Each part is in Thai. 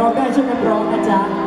ร้อได้ช่วยกันร้องนะจ๊ะ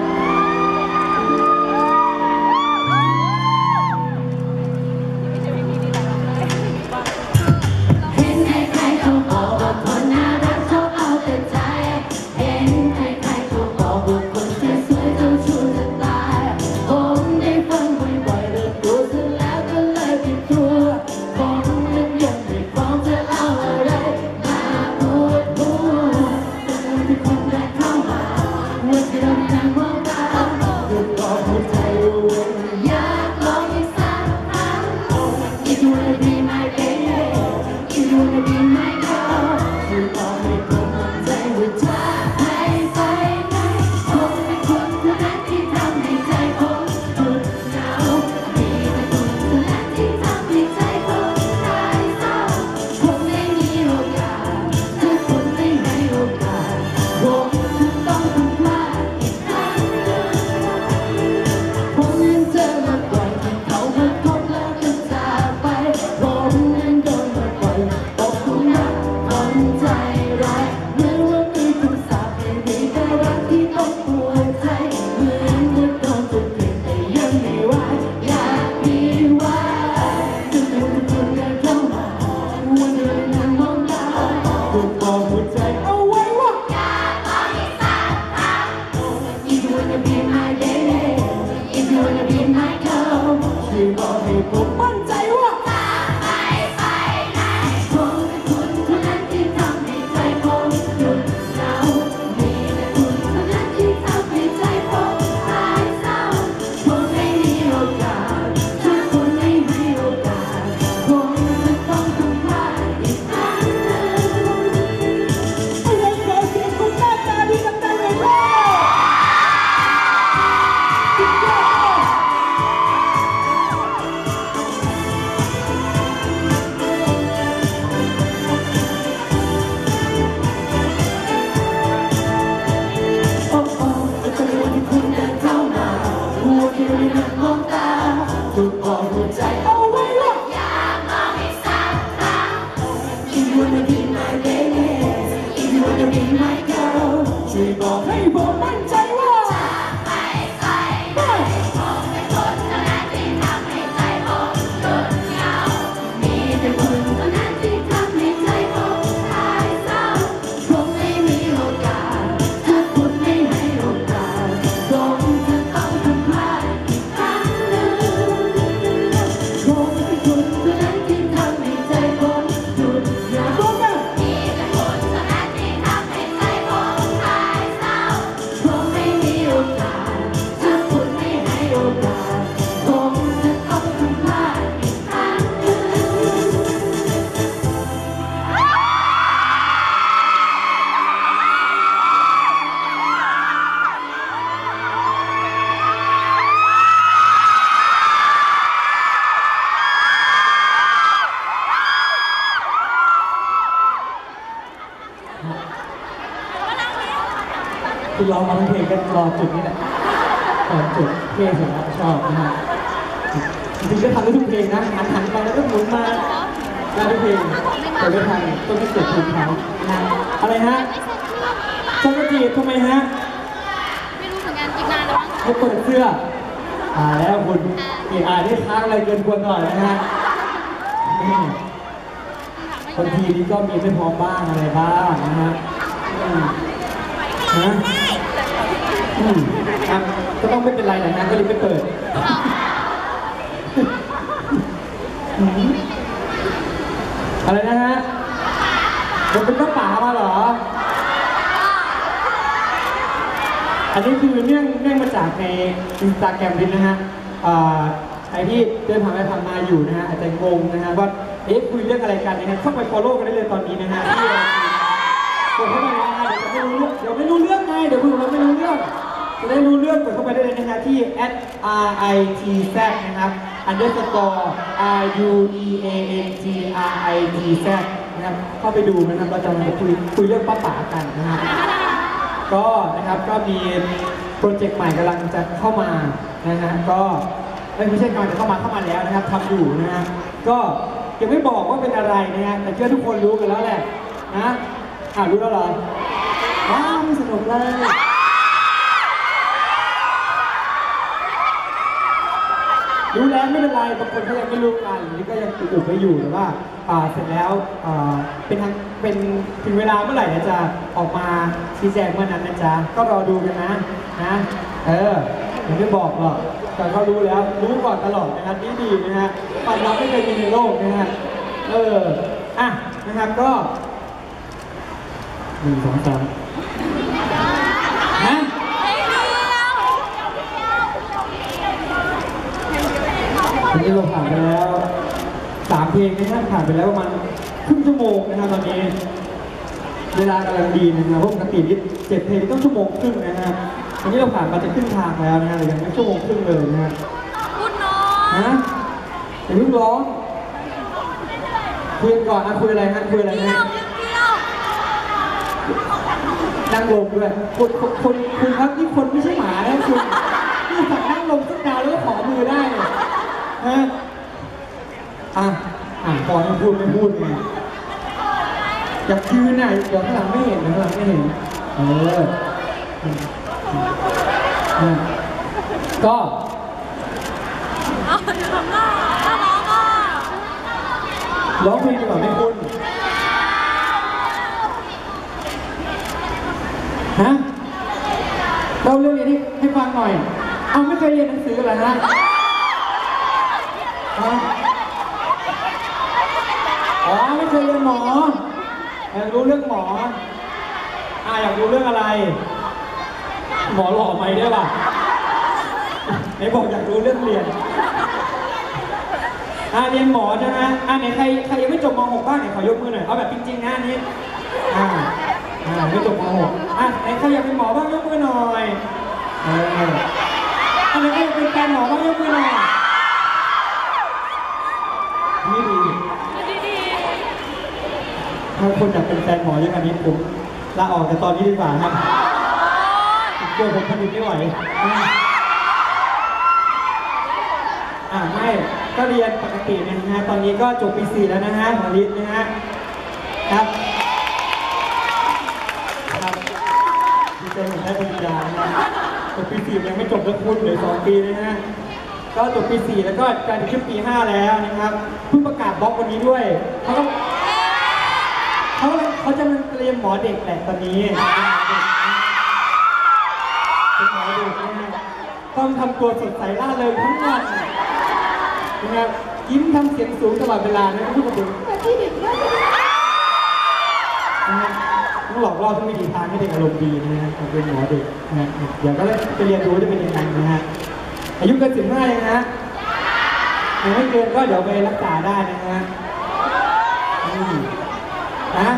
คือเรามาทั้งเพลงกันรอจุดนี้แหละตอนจุดเพลงผมชอบนะฮะจริงๆก็ทำได้ทุกเพลงนะหันหันไปแล้วก็หมุนมาได้ทุกเพลงแต่ไม่ทันต้องไม่เกิดเพลงเขานะอะไรฮะจักรจีบทำไมฮะไม่รู้เหมือนกันอีกนานแล้วมั้งเขาเปิดเสื้ออ่าแล้วคุณเออาได้ค้างอะไรเกินควรหน่อยนะฮะนี่บางทีนี่ก็มีไม่พร้อมบ้างอะไรบ้างนะฮะอืมนะ อืมครับก็ต้องไม่เป็นไรแหละนะก็เลยไม่เปิดอืมอะไรนะฮะมันเป็นป้าป๋ามาเหรอ อันนี้คือเนื่องเนื่องมาจากในอินสตาแกรมนิดนะฮะอ่าใครที่เดินผ่านไปผ่านมาอยู่นะฮะอาจจะงงนะฮะว่าเอ๊ะคุยเรื่องอะไรกันนะฮะเข้าไป follow กันได้เลยตอนนี้นะฮะที่เรากดเข้าไปเลยนะฮะเดี๋ยวจะไม่รู้เรื่องเดี๋ยวไม่รู้เรื่องไงเดี๋ยวคุณเราไม่รู้เรื่อง จะได้รู้เรื่องกดเข้าไปได้เลยนะฮะที่ at r i t z นะครับ underscore r u e a n g r i t z นะครับ เข้าไปดูนะครับ เราจะมาคุยคุยเรื่องป้าป๋ากันนะครับ ก็นะครับก็มีโปรเจกต์ใหม่กำลังจะเข้ามานะฮะ ก็ไม่ใช่กำลังจะเข้ามาเข้ามาแล้วนะครับทำอยู่นะฮะ ก็ยังไม่บอกว่าเป็นอะไรนะฮะ แต่เชื่อทุกคนรู้กันแล้วแหละนะอ่ารู้แล้วเหรอว้าวสนุกเลย แล้วไม่เป็นไรบางคนเขายังไม่รู้กันหรือก็ยังอุบไว้อยู่แต่ว่าอ่าเสร็จแล้วอ่าเป็นทางเป็นถึงเวลาเมื่อไหร่นะจะออกมาชี้แจงเมื่อนั้นนะจ๊ะก็รอดูกันนะนะเออยังไม่บอกหรอกแต่เขารู้แล้ว รู้ก่อนตลอดนะครับนี่ดีนะฮะความลับไม่เคยมีในโลกนะฮะเอออะนะครับก็หนึ่งสองสามฮะ วันนี้เราผ่านไปแล้วสามเพลงนะครับผ่านไปแล้วประมาณครึ่งชั่วโมงนะครับตอนนี้ เวลากำลังดีนะครับเพราะปกตินี่เจ็ดเพลงต้องชั่วโมงครึ่งนะฮะวันนี้เราผ่านมาจะครึ่งทางแล้วนะฮะแต่ยังไม่ชั่วโมงครึ่งเลยนะฮะพูดน้อยฮะอย่าเพิ่งร้องคุยกันก่อนนะคุยอะไรฮะคุยอะไรเที่ยนะวเที่ยวนั่งลงด้วยคุณคุณคุณคุณครับนี่คนไม่ใช่หมานะคุณนี่สั่งนั่งลงสักดาวแล้วก็ขอมือได้เนี่ย ฮะอะอะพอไม่พูดไม่พูดไงอยากยืนน่ะเดี๋ยวข้างหลังไม่เห็นข้างหลังไม่เห็นเอออะก็ร้องอะร้องเพลงดีกว่าไหมคุณฮะเล่าเรื่องนี้ให้ให้ฟังหน่อย เอาไม่เคยเรียนหนังสือเหรอฮะ อ๋อไม่เคยเรียนหมออยากรู้เรื่องหมออ่าอยากรู้เรื่องอะไร หมอหล่อไหมได้ป่ะไหนบอกอยากรู้เรื่องเรียนอ่าเรียนหมอใช่ไหมอ่าไหนใครใครยังไม่จบม .6 บ้างไหนขอยกมือหน่อยเอาแบบจริงๆนะอันนี้อ่าอ่าไม่จบม .6 อะไหนใครอยากเป็นหมอบ้างยกมือหน่อยเอออันไหนใครอยากเป็นแฟนหมอบ้างยกมือหน่อย นี่ดีดีถ้าคนอยากเป็นแฟนหมออย่างนี้ผมลาออกจากตอนนี้ดีกว่าครับกลัวผมผลิตไม่ไหวอ่าไม่ก็เรียนปกตินะฮะ ตอนนี้ก็จบปีสี่แล้วนะฮะหมอฤทธิ์นะฮะ ครับครับดีใจผมได้ปริญญาจบปีสี่ยังไม่จบแล้วคุณเหลือสองปีนะฮะ ก็จบปีสี่แล้วก็การจะขึ้นปีห้าแล้วนะครับเพิ่งประกาศบล็อกวันนี้ด้วยเขาต้องเขาเขาจะมาเตรียมหมอเด็กแหละตอนนี้เป็นหมอเด็กนะฮะต้องทำตัวสดใสล่าเริงทั้งวันนะครับยิ้มทำเสียงสูงตลอดเวลานะพูดกับผมที่เด็กด้วยนะฮะต้องหลอกล่อทุกวิธีทางให้เด็กอารมณ์ดีนะฮะเป็นหมอเด็กนะฮะเดี๋ยวก็ไปเรียนรู้จะเป็นยังไงนะฮะ อายุเกินสิบห้ายังนะยังไม่เกินก็เดี๋ยวไปรักษาได้นะฮะอืมนะ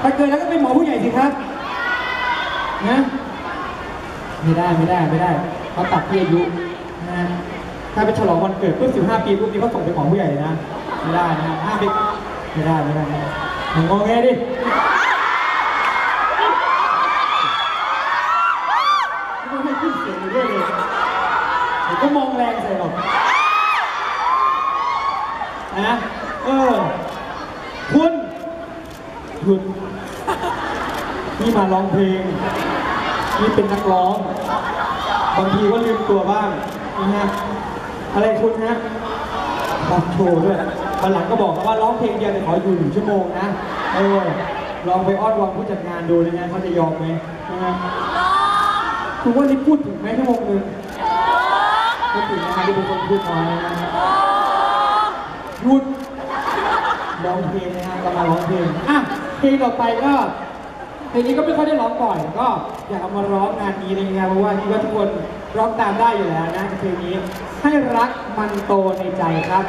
ถ้าเกินแล้วก็เป็นหมอผู้ใหญ่สิครับนะไม่ได้ไม่ได้ไม่ได้เขาตัดที่อายุนะฮะถ้าไปฉลองวันเกิดเพื่อ15ปีปุ๊บนี้เขาส่งไปหมอผู้ใหญ่นะไม่ได้นะห้ามไปไม่ได้ไม่ได้ไม่ได้มึงงอแงดิไม่ให้ขึ้นเสียงอยู่ด้วยเลยเดี๋ยวก็มองแรงใส่หรอก นะเออคุณหยุดนี่มาร้องเพลงนี่เป็นนักร้อง บางทีก็ลืมตัวบ้างนะฮะอะไรคุณฮะรับโชว์ด้วยวันหลังก็บอกว่าร้องเพลงเดียวแต่ขออยู่หนึ่งชั่วโมงนะเออลองไปอ้อนวอนผู้จัดงานดูเลยนะเขาจะยอมไหมนะฮะคุณว่านี่พูดถึงไหมชั่วโมงหนึ่งพูดถึงนะฮะที่เป็นคนพูดน้อยนะฮะ หยุดร้องเพลงนะฮะก็มาร้องเพลงอะเพลงต่อไปก็เพลงนี้ก็ไม่ค่อยได้ร้องบ่อยก็อยากเอามาร้องงานนี้นะครับเพราะว่าคิดว่าทุกคนร้องตามได้อยู่แล้วนะเพลงนี้ให้รักมันโตในใจครับ